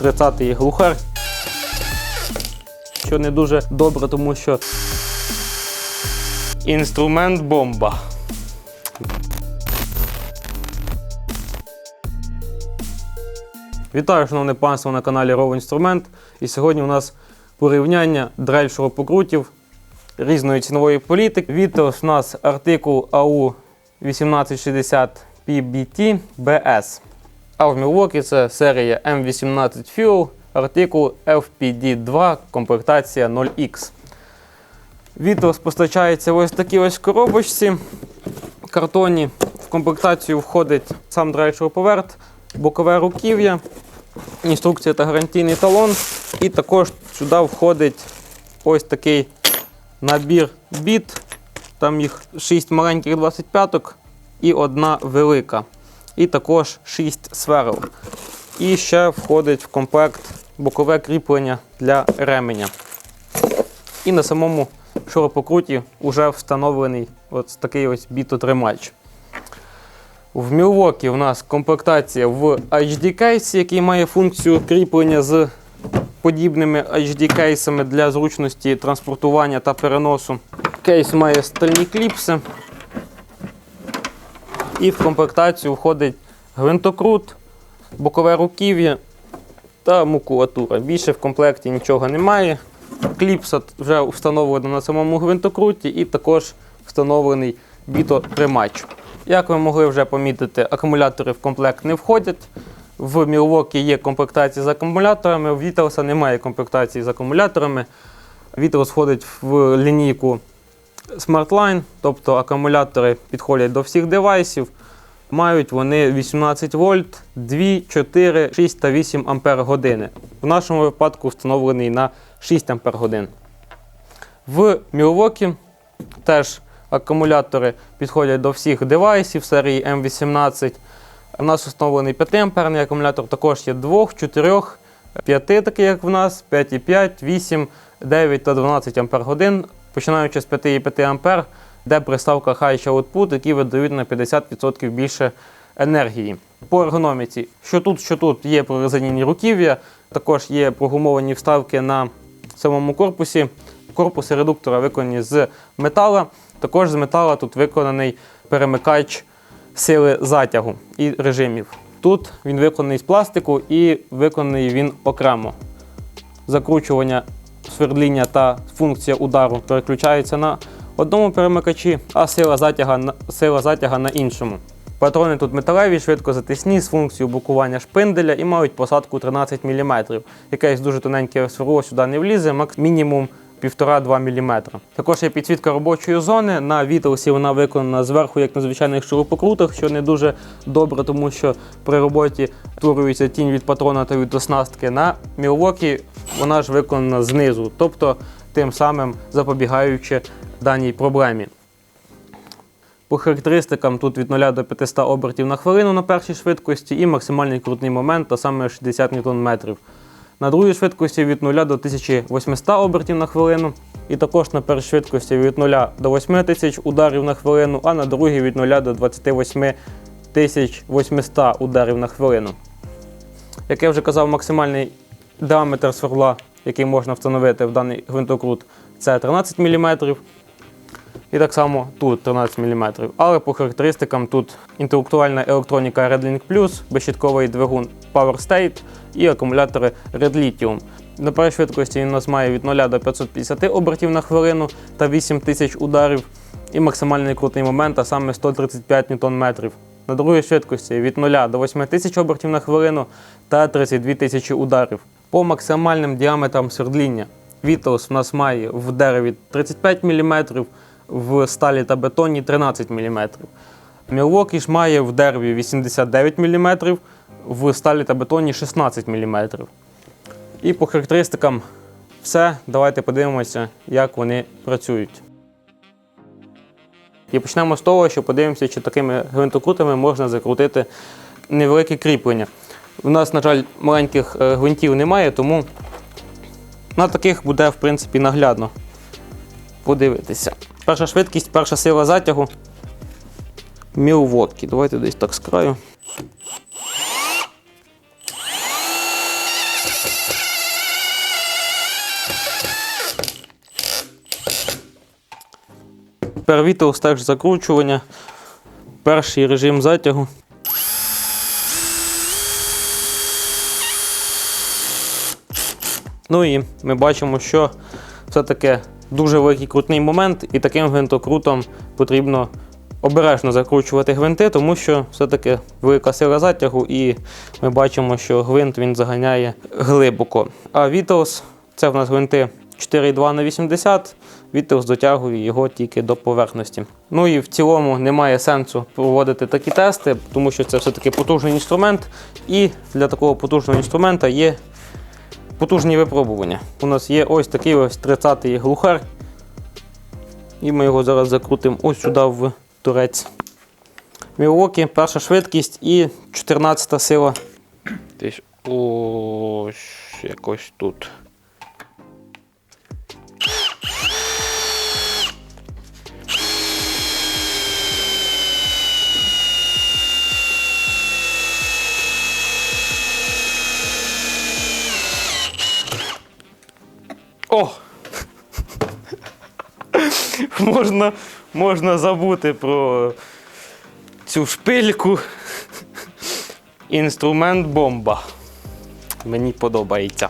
30-й глухар. Що не дуже добре, тому що інструмент бомба. Вітаю, шановне панство на каналі Row Інструмент. І сьогодні у нас порівняння дрель шурупокрутів різної цінової політики. Вітос у нас артикул AU 1860 PBT BS. А в Milwaukee це серія M18 Fuel, артикул FPD2, комплектація 0X. Вітос постачається в ось такій ось коробочці картоні. В комплектацію входить сам дрель шуруповерт, бокове руків'я, інструкція та гарантійний талон. І також сюди входить ось такий набір біт. Там їх 6 маленьких 25-ок і одна велика. І також 6 сверл. І ще входить в комплект бокове кріплення для ременя. І на самому шуропокруті вже встановлений ось такий ось бітотримач. В Milwaukee у нас комплектація в HD кейсі, який має функцію кріплення з подібними HD кейсами для зручності транспортування та переносу. Кейс має стальні кліпси. І в комплектацію входить гвинтокрут, бокове руків'я та макулатура. Більше в комплекті нічого немає. Кліпса вже встановлена на самому гвинтокруті і також встановлений бітотримач. Як ви могли вже помітити, акумулятори в комплект не входять. В Milwaukee є комплектація з акумуляторами, в Vitosa немає комплектації з акумуляторами. Vitols входить в лінійку SmartLine, тобто акумулятори підходять до всіх девайсів. Мають вони 18 вольт, 2, 4, 6 та 8 ампер години. В нашому випадку встановлений на 6 ампер годин. В Milwaukee теж акумулятори підходять до всіх девайсів серії M18. У нас встановлений 5 амперний акумулятор, також є 2, 4, 5, такий як в нас, 5,5, 8, 9 та 12 ампер годин, починаючи з 5,5 ампер, де приставка High Output, які видають на 50% більше енергії. По ергономіці, що тут, що тут є прорезинені руків'я, також є прогумовані вставки на самому корпусі. Корпуси редуктора виконані з метала. Також з метала тут виконаний перемикач сили затягу і режимів. Тут він виконаний з пластику і виконаний він окремо. Закручування свердління та функція удару переключаються на одному перемикачі, а сила затяга на, сила затяга на іншому. Патрони тут металеві, швидко затисні з функцією блокування шпинделя і мають посадку 13 мм. Якесь дуже тоненьке сверло сюди не влізе, мінімум 1,5-2 мм. Також є підсвітка робочої зони. На Вітелсі вона виконана зверху, як на звичайних шурупокрутах, що не дуже добре, тому що при роботі створюється тінь від патрона та від оснастки. На Milwaukee вона ж виконана знизу, тобто тим самим запобігаючи даній проблемі. По характеристикам тут від 0 до 500 обертів на хвилину на першій швидкості і максимальний крутний момент, а саме 60 Нм. На другій швидкості від 0 до 1800 обертів на хвилину. І також на першій швидкості від 0 до 8000 ударів на хвилину, а на другій від 0 до 28 800 ударів на хвилину. Як я вже казав, максимальний діаметр сверла, який можна встановити в даний гвинтокрут, це 13 мм. І так само тут 13 мм. Але по характеристикам тут інтелектуальна електроніка Redlink Plus, безщітковий двигун Power State і акумулятори Red Lithium. На першій швидкості він у нас має від 0 до 550 обертів на хвилину та 8000 ударів. І максимальний крутий момент, а саме 135 Нм. На другій швидкості від 0 до 8000 обертів на хвилину та 32 тисячі ударів. По максимальним діаметрам свердління Вітос у нас має в дереві 35 мм, в сталі та бетоні 13 мм. Ж має в дереві 89 мм, в сталі та бетоні 16 мм. І по характеристикам все. Давайте подивимося, як вони працюють. І почнемо з того, що подивимося, чи такими гвинтокрутами можна закрутити невелике кріплення. У нас, на жаль, маленьких е, гвинтів немає, тому на таких буде, в принципі, наглядно подивитися. Перша швидкість, перша сила затягу. Мілвотки. Давайте десь так з краю. Первітел стеж закручування, перший режим затягу. Ну і ми бачимо, що все-таки дуже великий крутний момент, і таким гвинтокрутом потрібно обережно закручувати гвинти, тому що все-таки велика сила затягу, і ми бачимо, що гвинт він заганяє глибоко. А Вітеус це в нас гвинти 4,2 на 80. Вітеус дотягує його тільки до поверхності. Ну і в цілому немає сенсу проводити такі тести, тому що це все-таки потужний інструмент, і для такого потужного інструмента є потужні випробування. У нас є ось такий ось 30-й глухар. І ми його зараз закрутимо ось сюди в турець. Мілокі, перша швидкість і 14 сила. Десь ось якось тут. О! можна, можна забути про цю шпильку. Інструмент бомба. Мені подобається.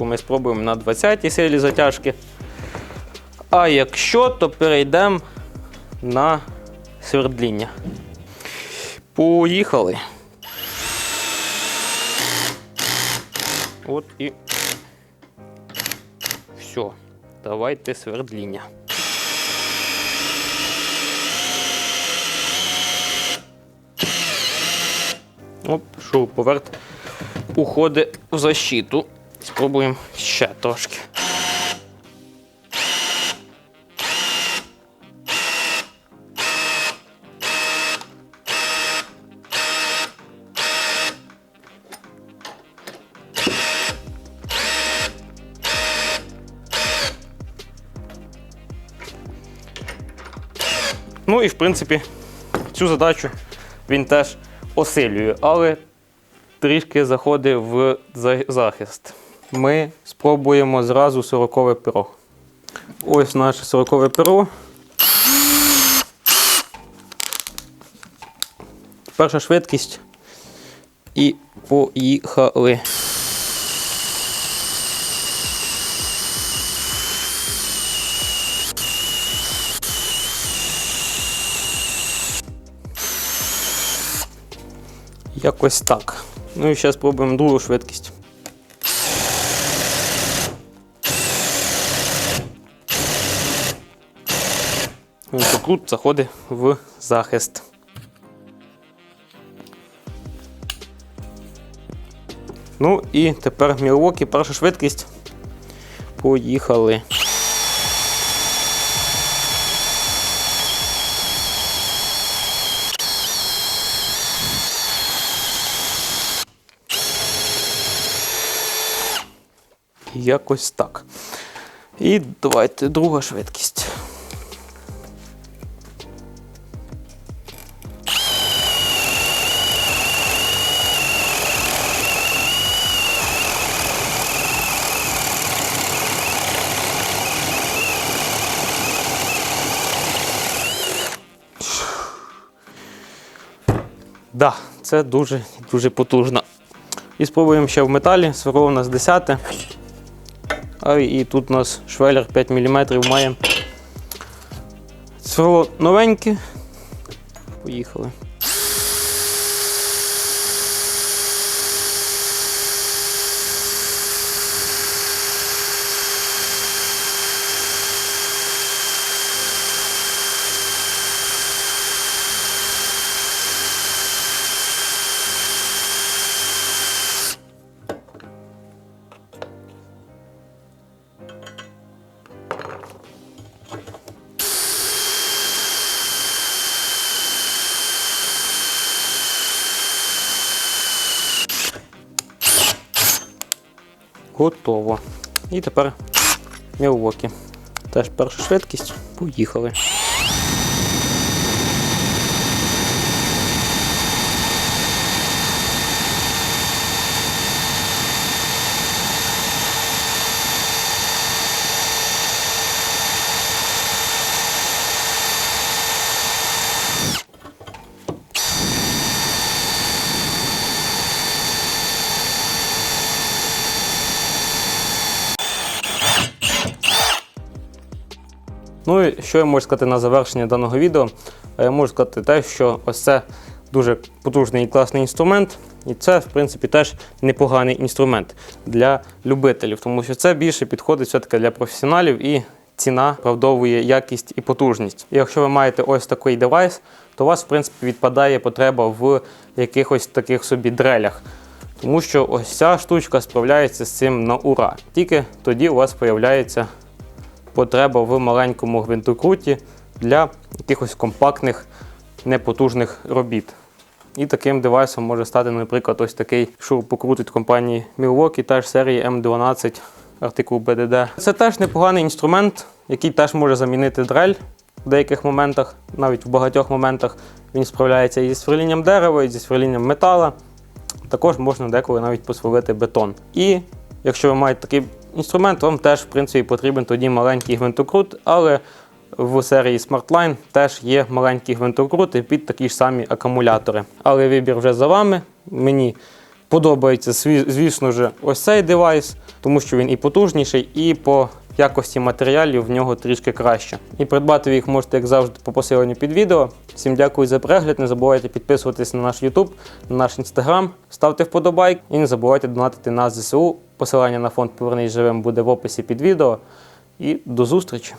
Ми спробуємо на 20-й силі затяжки. А якщо, то перейдемо на свердління. Поїхали. От і все, давайте свердління. Оп, шуруповерт уходить в защиту. Спробуємо ще трошки. Ну і в принципі цю задачу він теж осилює, але трішки заходить в захист. Ми спробуємо зразу 40 перо. Ось наше 40 перо. Перша швидкість. І поїхали. Якось так. Ну і зараз спробуємо другу швидкість. Винтокрут заходить в захист. Ну і тепер Мілвокі, перша швидкість. Поїхали. Якось так. І давайте друга швидкість. Да, це дуже дуже потужно. І спробуємо ще в металі. Сверло у нас 10. І тут у нас швеллер 5 мм має. Сверло новеньке. Поїхали. Готово. І тепер Мілвокі. Теж перша швидкість. Поїхали. Ну і що я можу сказати на завершення даного відео? Я можу сказати те, що ось це дуже потужний і класний інструмент. І це, в принципі, теж непоганий інструмент для любителів, тому що це більше підходить все-таки для професіоналів і ціна оправдовує якість і потужність. І якщо ви маєте ось такий девайс, то у вас, в принципі, відпадає потреба в якихось таких собі дрелях. Тому що ось ця штучка справляється з цим на ура. Тільки тоді у вас з'являється потреба в маленькому гвинтокруті для якихось компактних, непотужних робіт. І таким девайсом може стати, наприклад, ось такий шурупокрут від компанії Milwaukee, теж серії M12 артикул BDD. Це теж непоганий інструмент, який теж може замінити дрель в деяких моментах, навіть в багатьох моментах. Він справляється і зі сверлінням дерева, і зі сверлінням метала. Також можна деколи навіть посверлити бетон. І якщо ви маєте такий інструмент, вам теж в принципі потрібен тоді маленький гвинтокрут, але в серії SmartLine теж є маленькі гвинтокрути під такі ж самі акумулятори. Але вибір вже за вами. Мені подобається, звісно ж, ось цей девайс, тому що він і потужніший, і по якості матеріалів в нього трішки краще. І придбати ви їх можете, як завжди, по посиленню під відео. Всім дякую за перегляд. Не забувайте підписуватись на наш YouTube, на наш Instagram, ставте вподобайк і не забувайте донатити на ЗСУ. Посилання на фонд Повернись живим буде в описі під відео. І до зустрічі!